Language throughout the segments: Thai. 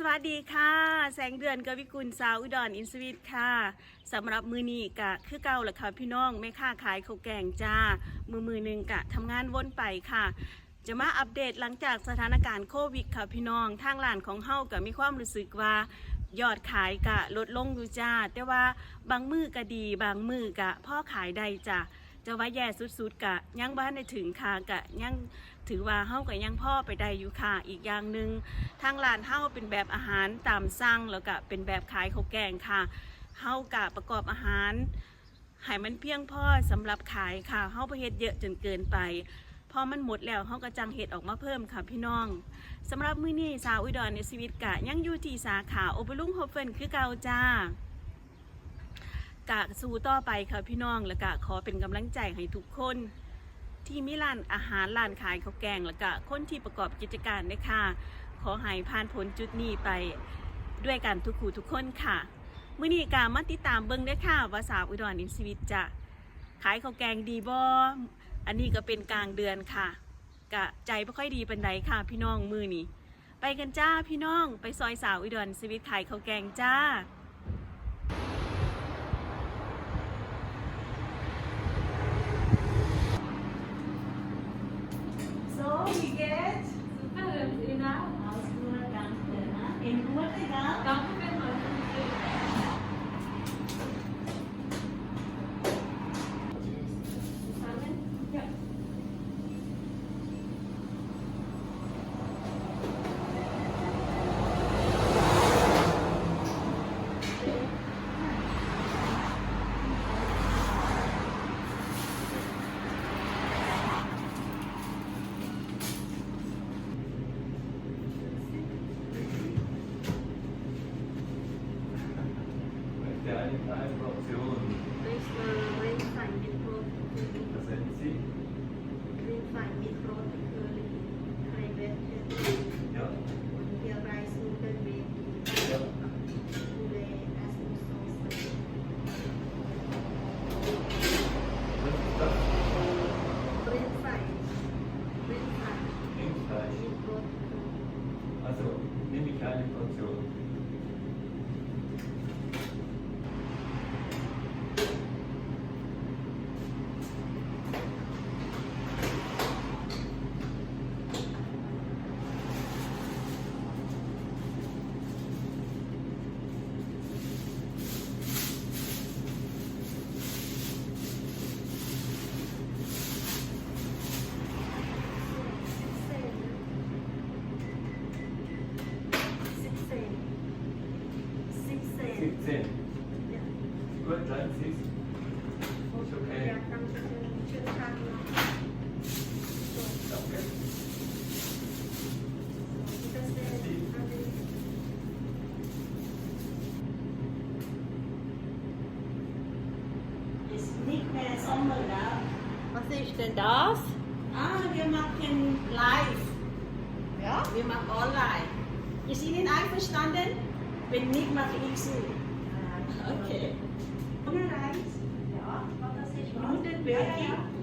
สวัสดีค่ะ แสงเดือนกวิกุลสาวอุดรอินสวิตค่ะสำหรับมือนี้กะคือเก่าแหละค่ะพี่น้องไม่ค่าขายข้าวแกงจ้า มือมือหนึ่งกะทำงานวนไปค่ะ จะมาอัปเดตหลังจากสถานการณ์โควิดค่ะพี่น้องทางร้านของเฮากะมีความรู้สึกว่ายอดขายกะลดลงอยู่จ้า แต่ว่าบางมือกะดี บางมือกะพ่อขายได้จ้ะจะว่าแย่สุดๆกะยังบ้านในถึงค่ะกะยัง ถือว่าเฮากะยังพ่อไปได้อยู่ค่ะ อีกอย่างหนึ่งทางร้านเฮาเป็นแบบอาหารตามสั่งแล้วก็เป็นแบบขายข้าวแกงค่ะเฮากะประกอบอาหารให้มันเพียงพอสำหรับขายค่ะเฮาบ่เฮ็ดเยอะจนเกินไปพอมันหมดแล้วเฮาก็จังเฮ็ดออกมาเพิ่มค่ะพี่น้องสำหรับมื้อนี้สาวอุดรในชีวิตกะยังอยู่ที่สาขาโอเปรุ่งโฮเฟนคือเก่าจ้ากะสู้ต่อไปค่ะพี่น้องแล้วก็ขอเป็นกำลังใจให้ทุกคน ที่มีร้านอาหารร้านขายข้าวแกง แล้วก็คนที่ประกอบกิจการด้ค่ะขอให้ผ่านพ้นจุดนี้ไปด้วยกันทุกคู่ทุกคนค่ะมื้อนี้การมาติดตามเบิ่งด้วยค่ะว่าสาวอุดรอินชีวิตจะขายข้าวแกงดีบ่อันนี้ก็เป็นกลางเดือนค่ะ กะใจไม่ค่อยดีเป็นไดค่ะ พี่น้องมือนี้ไปกันจ้าพี่น้องไปซอยสาวอุดรชีวิตขายข้าวแกงจ้า Was ist denn das? Ah, wir machen live. Ja? Wir machen online. Ist Ihnen einverstanden? Wenn nicht, mache ich so. Okay. Ohne Reis? Ja, das ist Glutenberg?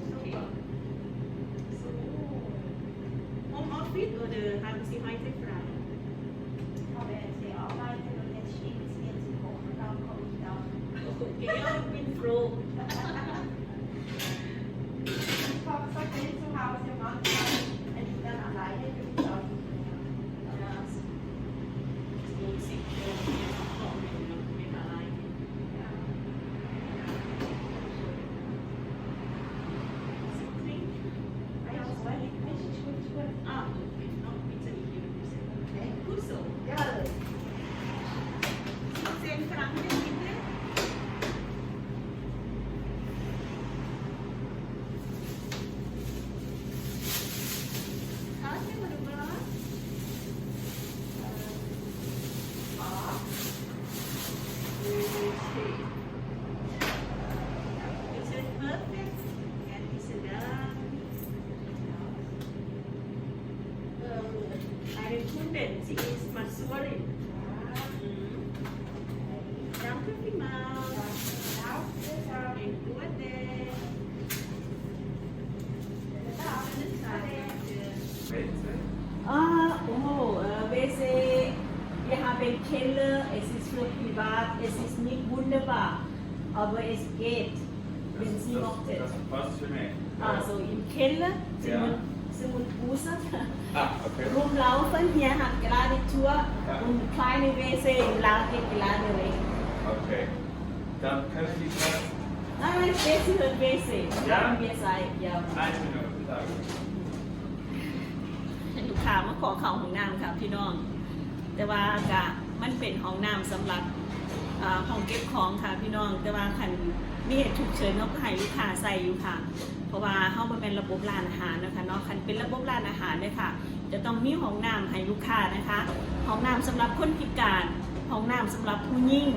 Wetzel. Ah, oh, äh, WC, Wir haben Keller, es ist für privat, es ist nicht wunderbar, aber es geht, wenn Sie das, möchten. das passt für mich. Also im Keller sind Ja. wir, sind wir draußen, Ah, okay. rumlaufen, hier hat gerade Tour Ja. und kleine WC im Lager gerade weg. Okay. Dann können Sie das Nein, WC und WC, Ja. haben wir seit, ja. eine Minute sagen. ลูกค้ามาขอเข้าห้องน้ำค่ะพี่น้อง แต่ว่ากะมันเป็นห้องน้ำสำหรับห้องเก็บของค่ะพี่น้อง แต่ว่าคันมีเหตุฉุกเฉินเขาก็ให้ลูกค้าใส่อยู่ค่ะ เพราะว่าเขาบ่เป็นระบบร้านอาหารนะคะเนาะคันเป็นระบบร้านอาหารเนี่ยค่ะ จะต้องมีห้องน้ำให้ลูกค้านะคะห้องน้ำสำหรับคนพิการห้องน้ำสำหรับผู้หญิง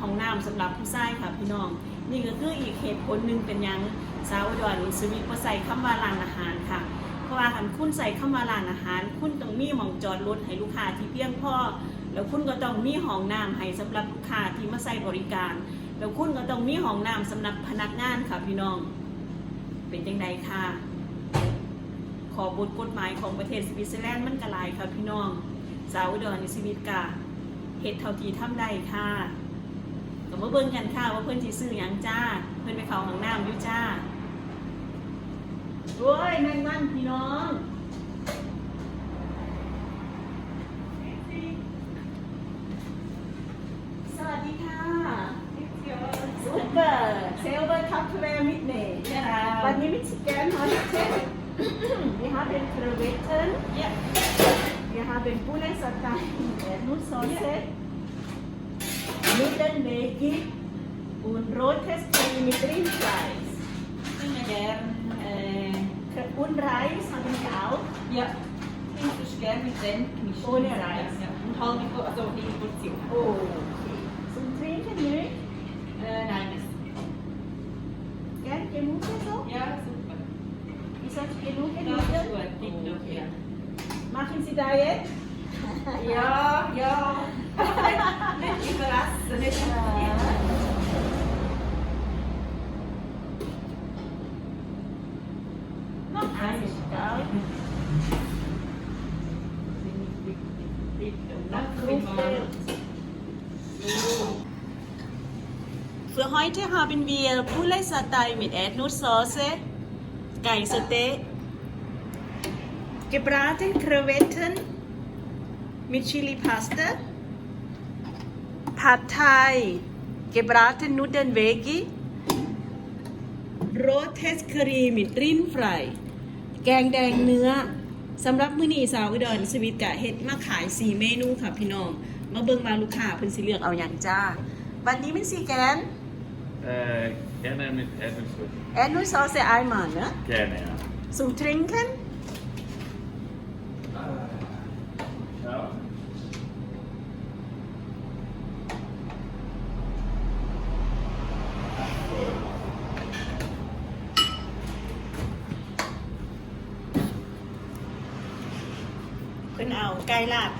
ห้องน้ำสำหรับผู้ชายค่ะพี่น้อง นี่ก็คืออีกเหตุผลหนึ่งเป็นยังสาวอุดอนสวิตบ่ใส่คำว่าร้านอาหารค่ะ ว่าคันคุณใส่เข้ามาร้านอาหาร คุณต้องมีหม่องจอดรถให้ลูกค้าที่เพียงพอแล้วคุณก็ต้องมีห้องน้ำให้สำหรับลูกค้าที่มาใส่บริการ แล้วคุณก็ต้องมีห้องน้ำสำหรับพนักงานค่ะพี่น้อง เป็นจังใดค่ะ ขอบทกฎหมายของประเทศสวิตเซอร์แลนด์มันกระลายค่ะพี่น้อง สาวอุดรในสวิตกะเหตุเท่าที่ทำได้ค่ะก็มาเบิ่งกันค่ะว่าเพื่อนที่ซื้อหยังจ้า เพื่อนไปเข้าห้องน้ำอยู่จ้า โอ้ยแมงวันพี่น้องสวัสดีค่ะซุปเปอร์เซลเบอร์คัพเทอร์มิดเนย์วันนี้มิชิแกนฮอตเทน Wir haben Krevetten, Ja. wir haben Poulet Satin mit Nusssoße, Nudeln Veggie und rotes Curry mit Rindfleisch. Immer gern. Äh, Und Reis haben wir auch. ja. Ich würde gern mit Senf mischen. Ohne Reis. Ja. Und halbe, also eine Portion. Okay. Zum Trinken, ne? Äh, nein, das, Gern Gemüse so? ja, super. Ist das genug Das ist Gemüse? gut, tipptopp, ja. Machen Sie Diät? Ja, ja. nicht nicht Noch Für heute haben wir Poulet Satay mit Erdnusssoße, Geisete, gebraten Krevetten mit Chili Pasta, Pad Thai, gebraten Nudeln Veggie, rotes Curry mit Rindfrei แกงแดงเนื้อ สำหรับมื้อนี้สาวอุดรสวิตกะเฮ็ดมาขาย 4 เมนูค่ะพี่น้อง มาเบิ่งมาลูกค้าเพิ่นสิเลือกเอาอย่างจ้า วันนี้มันสีแกน Äh, gerne mit Erdnussbutter. Erdnusssoße einmal, ne? Gerne, ja. Zum Trinken? พิ่นเอาไก่ลาด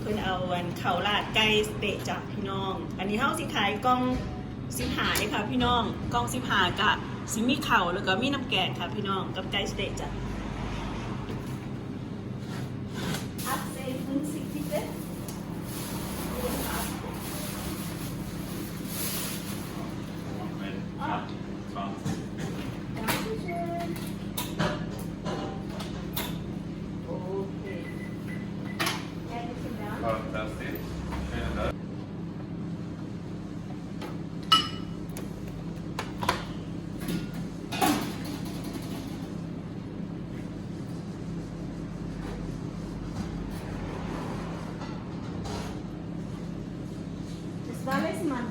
เพิ่นเอาอันเข่าลาดไก่สเตะจากพี่น้อง อันนี้เฮาสิขายกล่องสิบหาเลยค่ะพี่น้องกล่องสิบหากะสิมีเข่าแล้วก็มีน้ำแกงค่ะพี่น้องกับไก่สเตะจ้ะ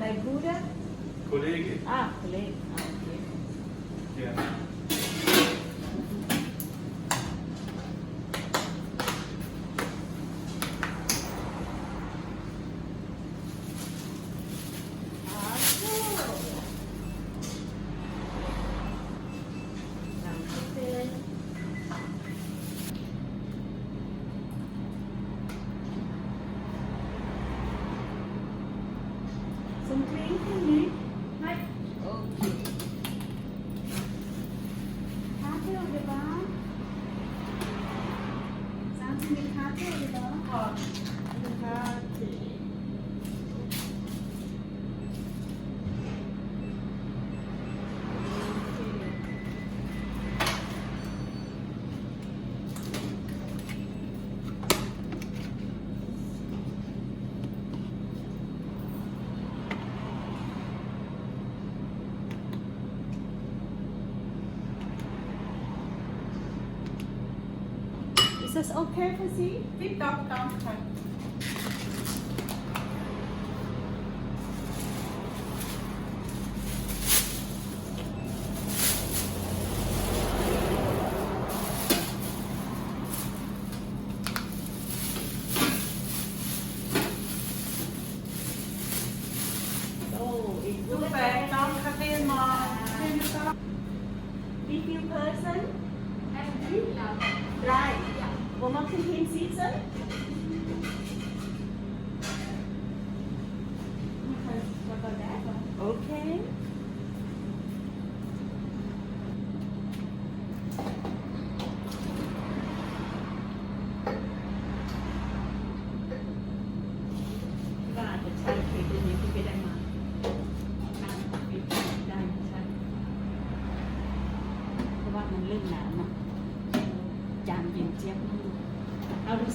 Daigura. Colleague. Ah. It's okay for privacy, we talked down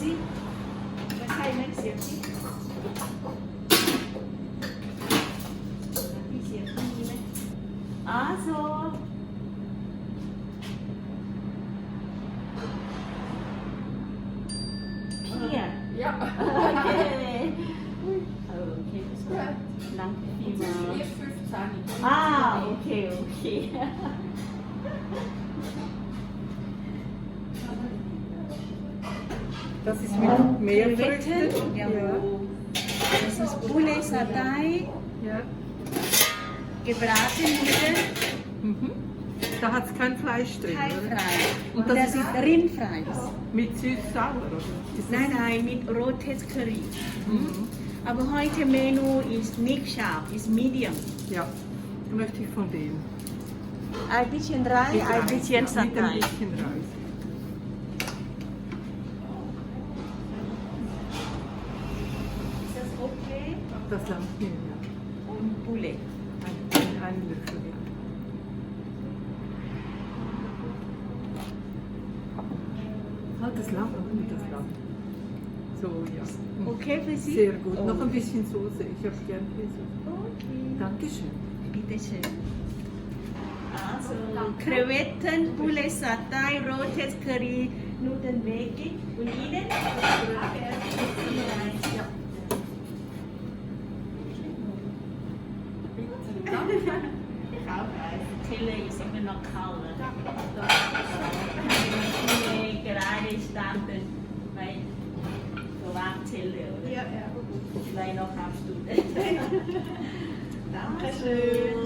สิว่าใช่ไหมเสียบสิพี่เสียบที่นี่ไหมอ๋อโซพี่อ่ะ Ja. Okay. Okay, das war lang Jetzt ist viel. erst 15. Ah, okay, okay. Das ist mit Meerfrüchten. Ja. Das ist Poulet Satay, Ja. gebraten Nudeln, Mhm. Da hat es kein Fleisch drin, oder? Thai-Frei. Und Und das das ist- Rindfrei. Mit süß-sauer, Nein, nein, mit rotes Curry. Mhm. Aber heute Menu ist nicht scharf, ist medium. Ja, möchte ich von dem. Ein bisschen Reis, ein bisschen Mit ein Satay. bisschen Reis. Ist das okay? Das mir, ja. Und Poulet. Ein, ein, Löffel, ja. Halt das lang, und das lang. So, ja. Okay für Sie? Sehr gut. Noch Oh. ein bisschen Soße. Ich habe gern viel Soße. Okay. Dankeschön. Bitte schön. Also, Krevetten, Poulet Satay, rotes Curry, Nudeln Veggie. Und Ihnen? Ja. Teller ist immer noch kalt. Nee, gerade starten bei so warm Teller. oder? Ja, ja. Vielleicht noch halb Stunde. Dankeschön.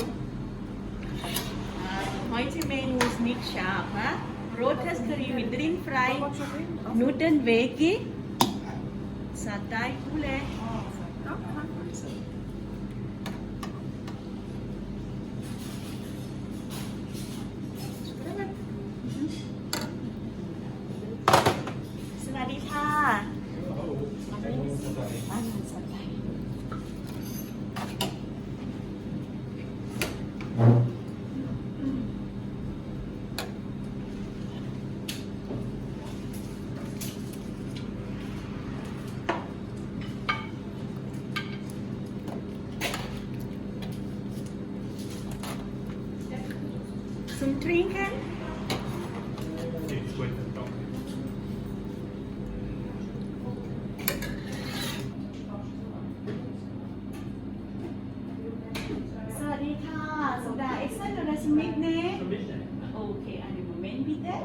Also, heute Menu ist nicht scharf. Ha? Rotes Curry mit Rindfrei, Nudeln Veggie, Satay Poulet. สวัสดีค่ะบ้านสดใส zum Trinken? It's good, danke. สวัสดีค่ะสุดาเอ็กซ์เซนต์ราชมิ ตเน่โอเคอันนี้โมเมนบิเต้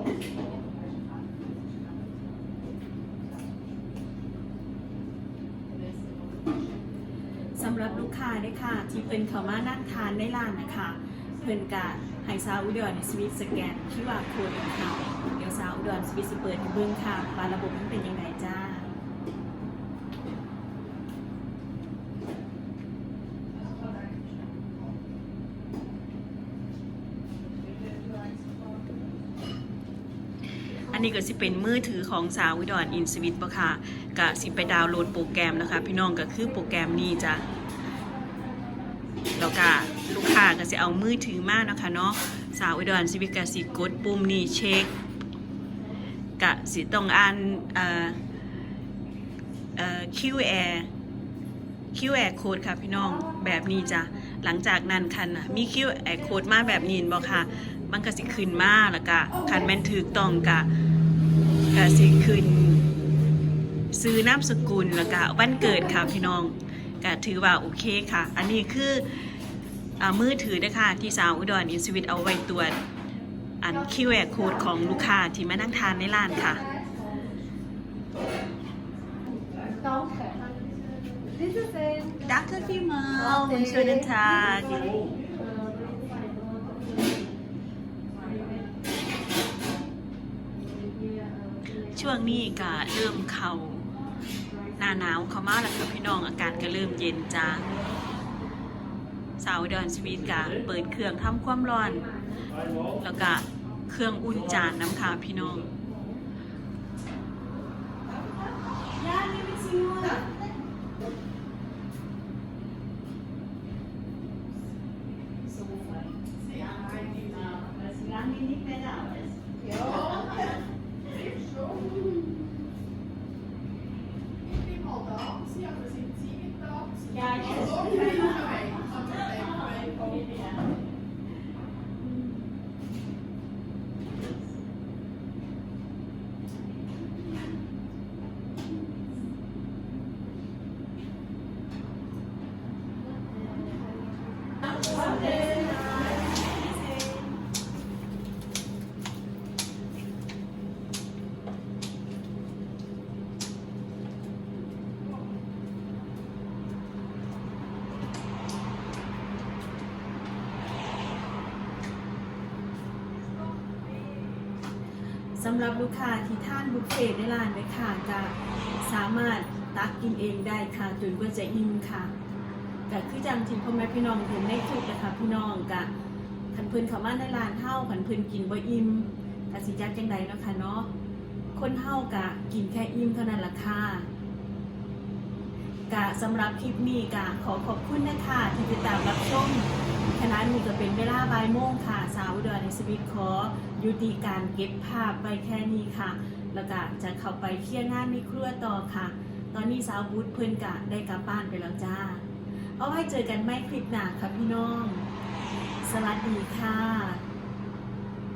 สำหรับลูกค้าเนี่ยค่ะที่เป็นเขามานั่งทานในร้านนะคะ พิ่นกะไฮซาอุดรในสวิตสแกนที่ว่าโค้ดค่ะเดี๋ยวซาอุดรสวิตสเปิดเบิ่งค่ะว่าระบบมันเป็นยังไงจ้าอันนี้ก็สิเป็นมือถือของสาวอุดรอินสวิตบ่ค่ะก็สิไปดาวน์โหลดโปรแกรมนะคะ พี่น้องก็คือโปรแกรมนี้จ้ะแล้วก็ลูกค้าก็ สิเอามือถือมานะคะเนาะสาวอุดรสวิก็สิกดปุ่มนี้เช็คก็สิต้องอ่านเอ่อเอ่อ QR QR code ค่ะพี่น้องแบบนี้จ้ะหลังจากนั้นคันมี QR code มาแบบนี้บ่ค่ะมันก็สิขึ้นมาแล้วก็คันแม่นถูกต้องกะก็สิขึ้นซื้อนามสกุลแล้วก็วันเกิดค่ะพี่น้องก็ถือว่าโอเคค่ะ อันนี้คือ มือถือนะคะที่สาวอุดรอินสวิตเอาไว้ตรวจอันคิวแอโค้ดของลูกค้าที่มานั่งทานในร้านค่ะ Danke. Wiedersehen. Danke vielmals und schönen Tag ช่วงนี้ก็เริ่มเข้าหน้าหนาวเข้ามาแล้วค่ะพี่น้องอากาศก็เริ่มเย็นจ้า สาวดอนสวีทกะเปิดเครื่องทำความร้อน แล้วก็เครื่องอุ่นจานน้ำค่ะพี่น้อง สำหรับลูกค้าที่ท่านบุฟเฟ่ต์ในร้านไว้ค่ะจะสามารถตักกินเองได้ค่ะจนกว่าจะอิ่มค่ะก็คือจังที่พ่อแม่พี่น้องเห็นในคลิปนะคะพี่น้องกะคันเพิ่นเข้ามาในร้านเฮาคันเพิ่นกินบ่อิ่มกะสิจักจังใดเนาะค่ะเนาะคนเฮากะกินแค่อิ่มเท่านั้นล่ะค่ะกะสำหรับคลิปนี้กะขอขอบคุณนะคะที่ติดตามรับชมขณะนี้ก็เป็นเวลาบ่ายโมงค่ะสาวอุดรในสวิตขอ ยุติการเก็บภาพไปแค่นี้ค่ะ แล้วก็จะเข้าไปเคลียร์งานในครัวต่อค่ะ ตอนนี้สาวบุญเพื่อนกะได้กลับบ้านไปแล้วจ้า เอาไว้เจอกันไม่คลิปหน้าค่ะพี่น้อง สวัสดีค่ะ